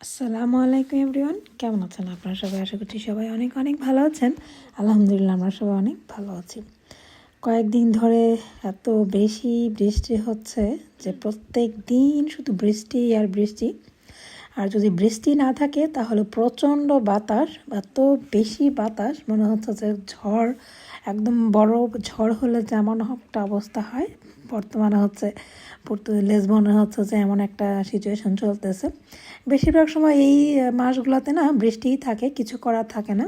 আসসালামু আলাইকুম এভরিওয়ান, কেমন আছেন আপনারা সবাই? আশা করছি সবাই অনেক অনেক ভালো আছেন। আলহামদুলিল্লাহ, আমরা সবাই অনেক ভালো আছি। কয়েকদিন ধরে এত বেশি বৃষ্টি হচ্ছে যে, প্রত্যেক দিন শুধু বৃষ্টি আর বৃষ্টি। আর যদি বৃষ্টি না থাকে, তাহলে প্রচণ্ড বাতাস এত বেশি বাতাস, মনে হচ্ছে যে ঝড় একদম বড় ঝড় হলে যেমন একটা অবস্থা হয়, বর্তমানে হচ্ছে লেসবনে হচ্ছে যে এমন একটা সিচুয়েশন চলতেছে। বেশিরভাগ সময় এই মাসগুলোতে না বৃষ্টিই থাকে, কিছু করার থাকে না।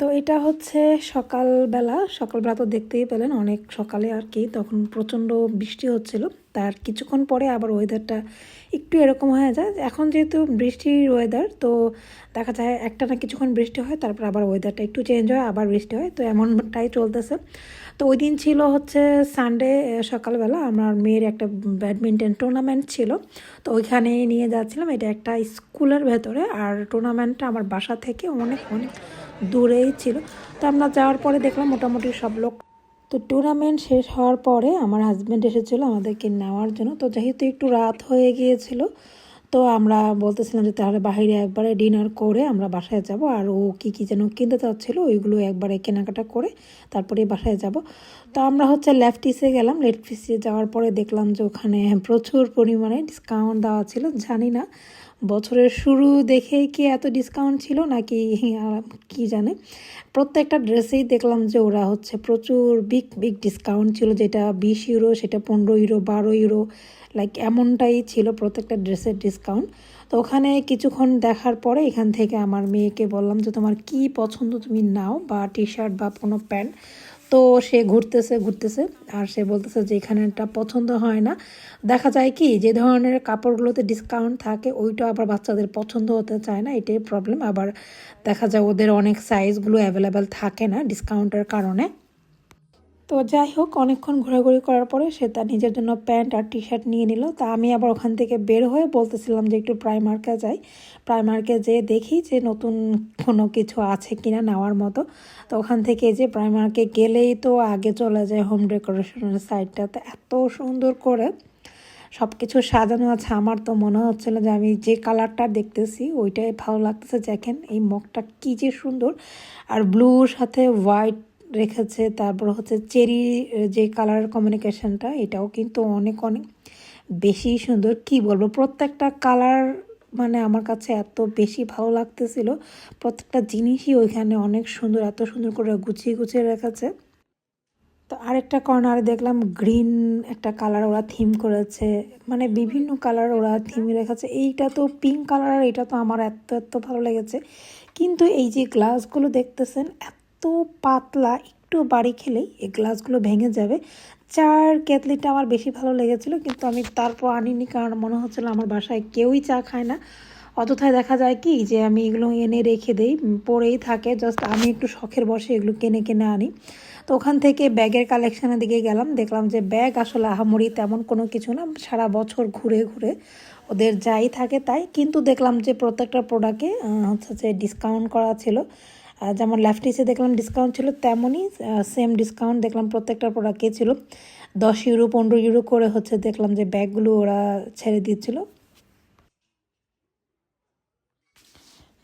তো এটা হচ্ছে সকালবেলা সকালবেলা তো দেখতেই পেলেন অনেক সকালে আর কি, তখন প্রচণ্ড বৃষ্টি হচ্ছিল। তার কিছুক্ষণ পরে আবার ওয়েদারটা একটু এরকম হয়ে যায়। এখন যেহেতু বৃষ্টির ওয়েদার তো দেখা যায় একটা না কিছুক্ষণ বৃষ্টি হয়, তারপর আবার ওয়েদারটা একটু চেঞ্জ হয়, আবার বৃষ্টি হয়, তো এমনটাই চলতেছে। তো ওই দিন ছিল হচ্ছে সানডে সকালবেলা আমার মেয়ের একটা ব্যাডমিন্টন টুর্নামেন্ট ছিল। তো ওইখানে নিয়ে যাচ্ছিলাম। এটা একটা স্কুলের ভেতরে, আর টুর্নামেন্টটা আমার বাসা থেকে অনেক অনেক দূরেই ছিল। তো আমরা যাওয়ার পরে দেখলাম মোটামুটি সব লোক। তো টুর্নামেন্ট শেষ হওয়ার পরে আমার হাজব্যান্ড এসেছিল আমাদেরকে নেওয়ার জন্য। তো যেহেতু একটু রাত হয়ে গিয়েছিল, তো আমরা বলতেছিলাম যে তাহলে বাইরে একবারে ডিনার করে আমরা বাসায় যাব। আর ও কী কী যেন কিনতে চাচ্ছিলো, ওইগুলো একবারে কেনাকাটা করে তারপরে বাসায় যাব। তো আমরা হচ্ছে লেফটিসে গেলাম। লেফটিসে যাওয়ার পরে দেখলাম যে ওখানে প্রচুর পরিমাণে ডিসকাউন্ট দেওয়া ছিল। জানি না বছরের শুরু দেখেই কি এত ডিসকাউন্ট ছিল নাকি কি জানে। প্রত্যেকটা ড্রেসেই দেখলাম যে ওরা হচ্ছে প্রচুর বিগ বিগ ডিসকাউন্ট ছিল, যেটা বিশ ইউরো সেটা পনেরো ইউরো বারো ইউরো লাইক এমনটাই ছিল প্রত্যেকটা ড্রেসের ডিসকাউন্ট তো ওখানে কিছুক্ষণ দেখার পরে এখান থেকে আমার মেয়েকে বললাম যে, তোমার কি পছন্দ তুমি নাও, বা টি শার্ট বা কোনো প্যান্ট তো সে ঘুরতেছে ঘুরতেছে, আর সে বলতেছে যে এখানে একটা পছন্দ হয় না। দেখা যায় কি, যে ধরনের কাপড়গুলোতে ডিসকাউন্ট থাকে, ওইটা আবার বাচ্চাদের পছন্দ হতে চায় না, এটাই প্রবলেম আবার দেখা যায় ওদের অনেক সাইজগুলো অ্যাভেলেবেল থাকে না ডিসকাউন্টের কারণে। তো যাই হোক, অনেকক্ষণ ঘোরাঘুরি করার পরে সে তার নিজের জন্য প্যান্ট আর টি শার্ট নিয়ে নিল। তা আমি আবার ওখান থেকে বের হয়ে বলতেছিলাম যে একটু প্রাইমার্কে যাই। প্রাইমার্কে যেয়ে দেখি যে নতুন কোনো কিছু আছে কিনা নেওয়ার মতো। তো ওখান থেকে যে প্রাইমার্কে গেলেই তো আগে চলে যায় হোম ডেকোরেশনের সাইডটাতে এত সুন্দর করে সব কিছু সাজানো আছে। আমার তো মনে হচ্ছিল যে আমি যে কালারটা দেখতেছি, ওইটাই ভালো লাগতেছে। দেখেন এই মগটা কী যে সুন্দর। আর ব্লুর সাথে হোয়াইট রেখেছে, তারপর হচ্ছে চেরি যে কালার কমিউনিকেশনটা এটাও কিন্তু অনেক অনেক বেশি সুন্দর। কি বলব, প্রত্যেকটা কালার মানে আমার কাছে এত বেশি ভালো লাগতেছিল। প্রত্যেকটা জিনিসই ওইখানে অনেক সুন্দর, এত সুন্দর করে গুছিয়ে গুছিয়ে রেখেছে। তো আরেকটা কর্নারে দেখলাম গ্রিন একটা কালার ওরা থিম করেছে। মানে বিভিন্ন কালার ওরা থিম রেখেছে। এইটা তো পিঙ্ক কালার এটা তো আমার এত এত ভালো লেগেছে। কিন্তু এই যে গ্লাসগুলো দেখতেছেন, এত পাতলা, একটু বাড়ি খেলেই এই গ্লাসগুলো ভেঙে যাবে। চার কেতলিটা আমার বেশি ভালো লেগেছিল, কিন্তু আমি তারপর আনিনি কারণ মনে হচ্ছিল আমার বাসায় কেউই চা খায় না। অযথায় দেখা যায় কি যে আমি এগুলো এনে রেখে দেই পরেই থাকে জাস্ট আমি একটু শখের বসে এগুলো কিনে কিনে আনি। তো ওখান থেকে ব্যাগের কালেকশানের দিকে গেলাম, দেখলাম যে ব্যাগ আসলে আহামরি তেমন কোনো কিছু না, সারা বছর ঘুরে ঘুরে ওদের যাই থাকে তাই। কিন্তু দেখলাম যে প্রত্যেকটা প্রোডাক্টে হচ্ছে যে ডিসকাউন্ট করা ছিল। যেমন ল্যাফটিসে দেখলাম ডিসকাউন্ট ছিল, তেমনই সেম ডিসকাউন্ট দেখলাম প্রত্যেকটা প্রোডাক্টে ছিল। দশ ইউরো পনেরো ইউরো করে হচ্ছে দেখলাম যে ব্যাগগুলো ওরা ছেড়ে দিচ্ছিল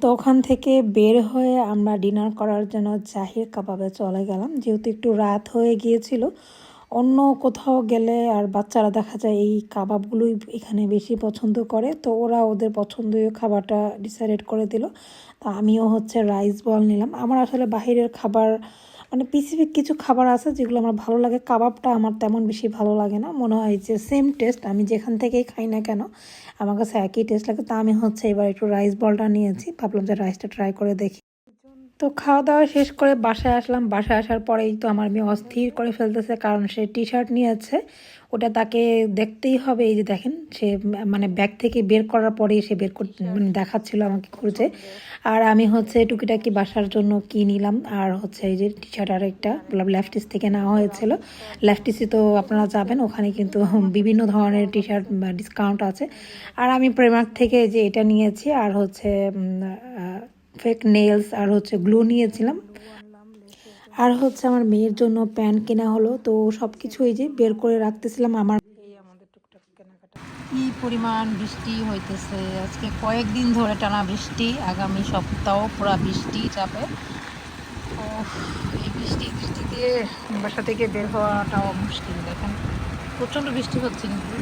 তো ওখান থেকে বের হয়ে আমরা ডিনার করার জন্য জাহির কাবাবে চলে গেলাম। যেহেতু একটু রাত হয়ে গিয়েছিল অন্য কোথাও গেলে আর বাচ্চারা দেখা যায় এই কাবাবগুলোই এখানে বেশি পছন্দ করে। তো ওরা ওদের পছন্দীয় খাবারটা ডিসাইডেড করে দিল। তা আমিও হচ্ছে রাইস বল নিলাম। আমার আসলে বাহিরের খাবার মানে স্পেসিফিক কিছু খাবার আছে যেগুলো আমার ভালো লাগে। কাবাবটা আমার তেমন বেশি ভালো লাগে না। মনে হয় যে সেম টেস্ট আমি যেখান থেকেই খাই না কেন, আমার কাছে একই টেস্ট লাগে। তা আমি হচ্ছে এবার একটু রাইস বলটা নিয়েছি। ভাবলাম যে রাইসটা ট্রাই করে দেখি। তো খাওয়া দাওয়া শেষ করে বাসায় আসলাম। বাসায় আসার পরেই তো আমার মেয়ে অস্থির করে ফেলতেছে কারণ সে টি শার্ট নিয়েছে। ওটা তাকে দেখতেই হবে। এই যে দেখেন সে মানে ব্যাগ থেকে বের করার পরেই সে বের করতে মানে দেখাচ্ছিল আমাকে খুঁজে। আর আমি হচ্ছে টুকিটাকি বাসার জন্য কি নিলাম? আর হচ্ছে এই যে টি শার্ট আর একটা লেফটিস থেকে নেওয়া হয়েছিল। লেফটিসে তো আপনারা যাবেন ওখানে কিন্তু বিভিন্ন ধরনের টি শার্ট ডিসকাউন্ট আছে। আর আমি প্রেমার্ক থেকে যে এটা নিয়েছি। আর হচ্ছে ফেক নেলস আর হচ্ছে গ্লু নিয়েছিলাম। আর হচ্ছে আমার মেয়ের জন্য প্যান্ট কেনা হলো, তো সব কিছু এই যে বের করে রাখতেছিলাম আমার কি পরিমাণ বৃষ্টি হইতেছে? আজকে কয়েকদিন ধরে টানা বৃষ্টি, আগামী সপ্তাহ পুরা বৃষ্টি চাপে ও এই বৃষ্টি, বৃষ্টিতে বাসা থেকে বের হওয়াটাও মুশকিল, দেখেন। প্রচণ্ড বৃষ্টি হচ্ছে কিন্তু।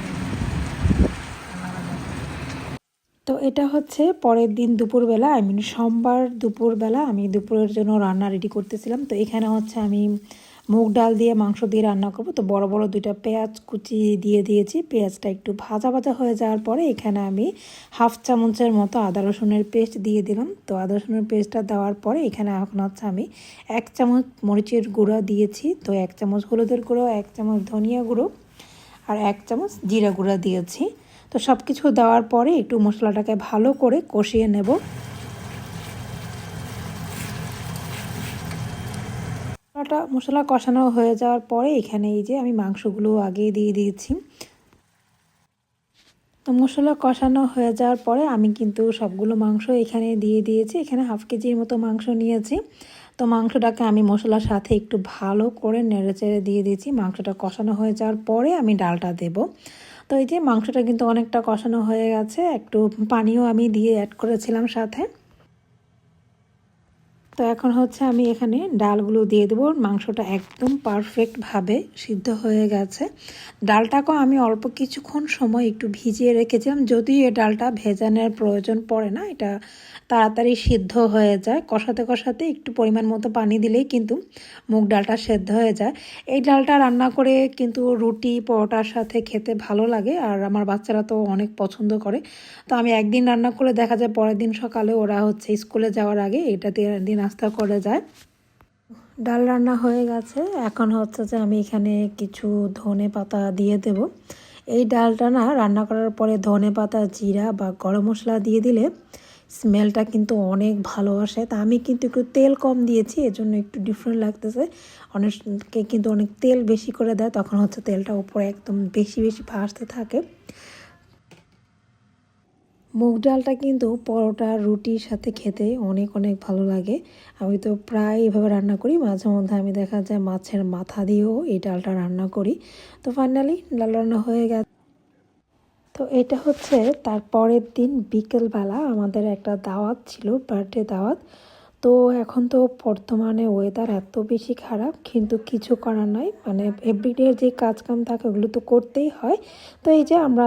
তো এটা হচ্ছে পরের দিন দুপুরবেলা আই মিন সোমবার দুপুরবেলা আমি দুপুরের জন্য রান্না রেডি করতেছিলাম। তো এখানে হচ্ছে আমি মুগ ডাল দিয়ে মাংস দিয়ে রান্না করব। তো বড় বড় দুইটা পেঁয়াজ কুচি দিয়ে দিয়েছি। পেঁয়াজটা একটু ভাজা ভাজা হয়ে যাওয়ার পরে এখানে আমি হাফ চামচের মতো আদা রসুনের পেস্ট দিয়ে দিলাম। তো আদা রসুনের পেস্টটা দেওয়ার পরে এখানে এখন হচ্ছে আমি এক চামচ মরিচের গুঁড়া দিয়েছি। তো এক চামচ হলুদের গুঁড়ো, এক চামচ ধনিয়া গুঁড়ো আর এক চামচ জিরা গুঁড়া দিয়েছি। তো সব কিছু দেওয়ার পরে একটু মশলাটাকে ভালো করে কষিয়ে নেব। মশলাটা, মশলা কষানো হয়ে যাওয়ার পরে এখানে এই যে আমি মাংসগুলো আগে দিয়ে দিয়েছি। তো মশলা কষানো হয়ে যাওয়ার পরে আমি কিন্তু সবগুলো মাংস এখানে দিয়ে দিয়েছি। এখানে হাফ কেজির মতো মাংস নিয়েছি। তো মাংসটাকে আমি মশলার সাথে একটু ভালো করে নেড়ে চেড়ে দিয়ে দিয়েছি। মাংসটা কষানো হয়ে যাওয়ার পরে আমি ডালটা দেব। তো এই যে মাংসটা কিন্তু অনেকটা কষানো হয়ে গেছে, একটু পানিও আমি দিয়ে অ্যাড করেছিলাম সাথে। তো এখন হচ্ছে আমি এখানে ডালগুলো দিয়ে দেবো। মাংসটা একদম পারফেক্টভাবে সিদ্ধ হয়ে গেছে। ডালটাকেও আমি অল্প কিছুক্ষণ সময় একটু ভিজিয়ে রেখেছিলাম। যদিও এই ডালটা ভেজানোর প্রয়োজন পড়ে না, এটা তাড়াতাড়ি সিদ্ধ হয়ে যায়। কষাতে কষাতে একটু পরিমাণ মতো পানি দিলেই কিন্তু মুগ ডালটা সেদ্ধ হয়ে যায়। এই ডালটা রান্না করে কিন্তু রুটি, পরোটার সাথে খেতে ভালো লাগে আর আমার বাচ্চারা তো অনেক পছন্দ করে। তো আমি একদিন রান্না করে দেখা যায় পরের দিন সকালে ওরা হচ্ছে স্কুলে যাওয়ার আগে এটা দিন নাস্তা করে যায়। ডাল রান্না হয়ে গেছে। এখন হচ্ছে যে আমি এখানে কিছু ধনে পাতা দিয়ে দেব। এই ডালটা না রান্না করার পরে ধনে পাতা, জিরা বা গরম মশলা দিয়ে দিলে স্মেলটা কিন্তু অনেক ভালো আসে। তা আমি কিন্তু একটু তেল কম দিয়েছি, এজন্য একটু ডিফারেন্ট লাগতেছে। অনেকে কিন্তু অনেক তেল বেশি করে দেয়, তখন হচ্ছে তেলটা উপরে একদম বেশি বেশি ভাসতে থাকে। মুগ ডালটা কিন্তু পরোটা, রুটির সাথে খেতে অনেক অনেক ভালো লাগে। আমি তো প্রায় এভাবে রান্না করি। মাঝে মধ্যে আমি দেখা যায় মাছের মাথা দিয়েও এই ডালটা রান্না করি। তো ফাইনালি ডাল রান্না হয়ে গেছে। তো এটা হচ্ছে তার পরের দিন বিকেলবেলা আমাদের একটা দাওয়াত ছিল বার্থডে দাওয়াত। তো এখন তো বর্তমানে ওয়েদার এত বেশি খারাপ, কিন্তু কিছু করার নাই। মানে এভরিডে যে কাজ কাম থাকে ওগুলো তো করতেই হয়। তো এই যে আমরা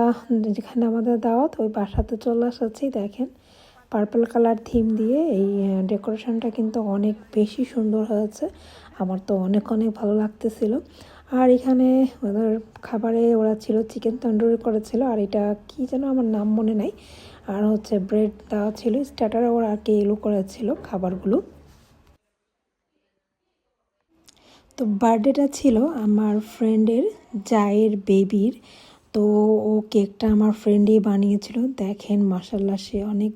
যেখানে আমাদের দাওয়াত, ওই বাসাতে চলে আসাচ্ছি দেখেন। পার্পল কালার থিম দিয়ে এই ডেকোরেশনটা কিন্তু অনেক বেশি সুন্দর হয়েছে। আমার তো অনেক অনেক ভালো লাগতেছিল। আর এখানে ওদের খাবারে ওরা ছিল চিকেন তন্দুরি করেছিল, আর এটা কি যেন আমার নাম মনে নাই। আর হচ্ছে ব্রেড দেওয়া ছিল স্টার্টারে ওরা আর কি এলো করেছিল খাবারগুলো। তো বার্থডেটা ছিল আমার ফ্রেন্ডের জায়ের বেবির তো ও কেকটা আমার ফ্রেন্ডই বানিয়েছিল। দেখেন মাসাল্লা সে অনেক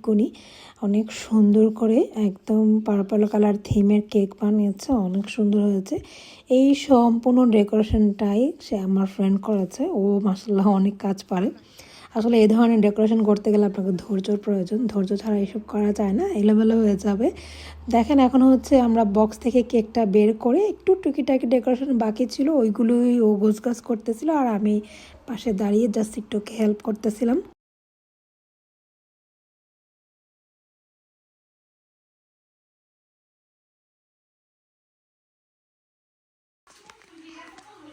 অনেক সুন্দর করে একদম পার্পল কালার থিমের কেক বানিয়েছে, অনেক সুন্দর হয়েছে। এই সম্পূর্ণ ডেকোরেশনটাই সে আমার ফ্রেন্ড করেছে। ও মাসাল্লাহ অনেক কাজ পারে। আসলে এই ধরনের ডেকোরেশন করতে গেলে আপনাকে ধৈর্যর প্রয়োজন। ধৈর্য ছাড়া এসব করা যায় না, এলোমেলো হয়ে যাবে। দেখেন এখন হচ্ছে আমরা বক্স থেকে কেকটা বের করে একটু টুকিটাকি ডেকোরেশন বাকি ছিল, ওইগুলোই ও গোছগাছ করতেছিল আর আমি পাশে দাঁড়িয়ে জাস্ট একটু হেল্প করতেছিলাম।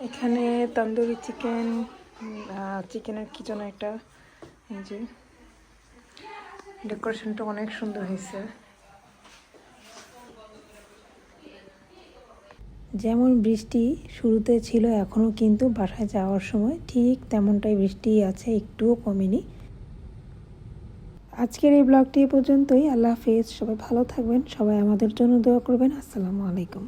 এখানে তন্দুরি চিকেন চিকেনের কি যেন একটা, এই যে ডেকোরেশনটা অনেক সুন্দর হয়েছে। যেমন বৃষ্টি শুরুতে ছিল এখনও কিন্তু বাসায় যাওয়ার সময় ঠিক তেমনটাই বৃষ্টি আছে, একটুও কমেনি। আজকের এই ব্লগটি পর্যন্তই। আল্লাহ হাফিজ। সবাই ভালো থাকবেন, সবাই আমাদের জন্য দোয়া করবেন। আসসালামু আলাইকুম।